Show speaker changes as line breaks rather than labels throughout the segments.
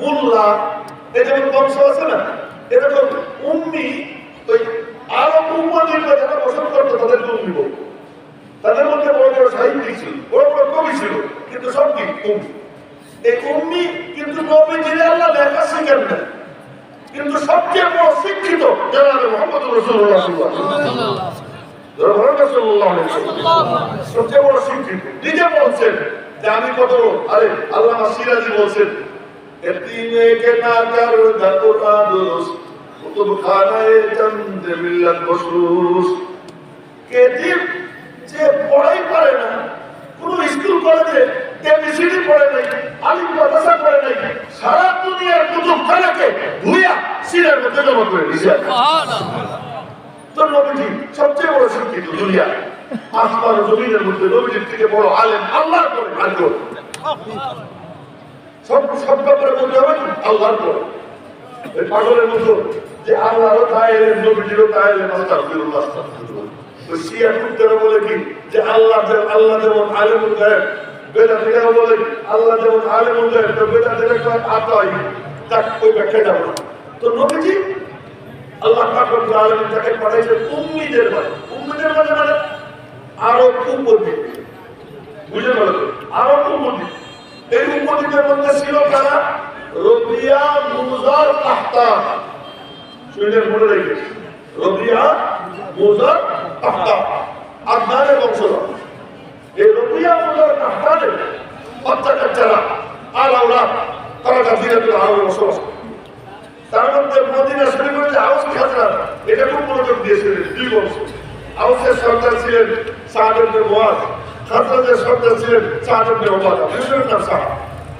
মোল্লা এই যেমন বংশ আছে না? এরকম উম্মি, ওই আরও উম্মাদের যারা বসত করতো তাদেরকে উম্মি বলতো। তাদের মধ্যে বড় বড় সাহিত্যিক ছিল, বড় বড় কবি ছিল, কিন্তু সব কি? উম্মি। এই উম্মি কিন্তু নবীজির আল্লাহ লেখা শিখেন না কিন্তু সবচেয়ে বড় শিক্ষিত জনাবে মোহাম্মদ রসুল্লাহ সবচেয়ে বড় শিক্ষিত। নিজে বলছেন যে আমি কত আরে আল্লাহ সিরাজি বলছেন এতিমে কে না কর দাকুরা দুরুস কুতুব খানায়ে চন্দ মিল্লাত বসুস এতিম যে পড়াই পারে না কোন স্কুল কলেজে এবিসিডি পড়ে নাই আলিম মাদ্রাসা পড়ে নাই সারা দুনিয়ার কুতুব খানাকে ধুইয়া সিরের মধ্যে জমা করে দিয়েছে তো নবীজি সবচেয়ে বড় শিক্ষিত দুনিয়া আসমান জমিনের মধ্যে নবীজির থেকে বড় আলেম আর কেউ নেই। সব সব ব্যাপারে বলতে হবে? আল্লাহর পরে। পাগলের মতো যে বলে কি? যে আল্লাহ আল্লাহ যেমন আলেমুল গায়েব বলে আল্লাহ যেমন আলেমুল তো যাব না। তো নবীজি আল্লাহ মানে উম্মতি বুঝে গেল তো? আরও উম্মতি উম্মতিদের মধ্যে ছিল তারা রবিয়া মুজার আহতাব শুনে মনে রেখে। রবিয়া মুজার আহতাব আদনানের বংশধর এই রবিয়া মুজার আহতাবের বাচ্চা কাচ্চারা আলাউলা তারা গাছিরাতুল আরবে বসবাস তার মধ্যে মদিনা শরীফের যে আউস খাজরা। এটা খুব মনোযোগ দিয়েছিলেন দুই বংশ। আউসের সর্দার ছিলেন সাহাবের মোয়াজ, খাজরাজের সর্দার ছিলেন সাহাবের ওবাদা দুজনের নাম সাহা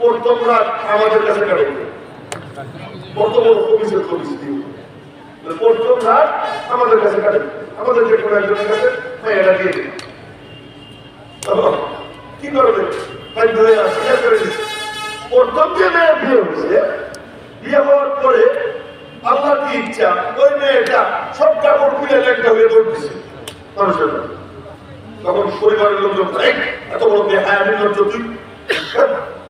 ওর তোমরা আমাদের কাছে কবিসের প্রথম রাত আমাদের কাছে কাটে আমাদের যে কোনো একজনের কাছে মাইয়াটা দিয়ে দিই। কি করবে? করে বিয়ে হয়েছে বিয়ে হওয়ার পরে আল্লাহ কি ইচ্ছা? ওই মেয়েটা সব কাপড় খুলে লেখা হয়ে দৌড়তেছে মানুষের। তখন পরিবারের লোকজন "এই, এত বড় মেয়ে হায় লজ্জ তুই?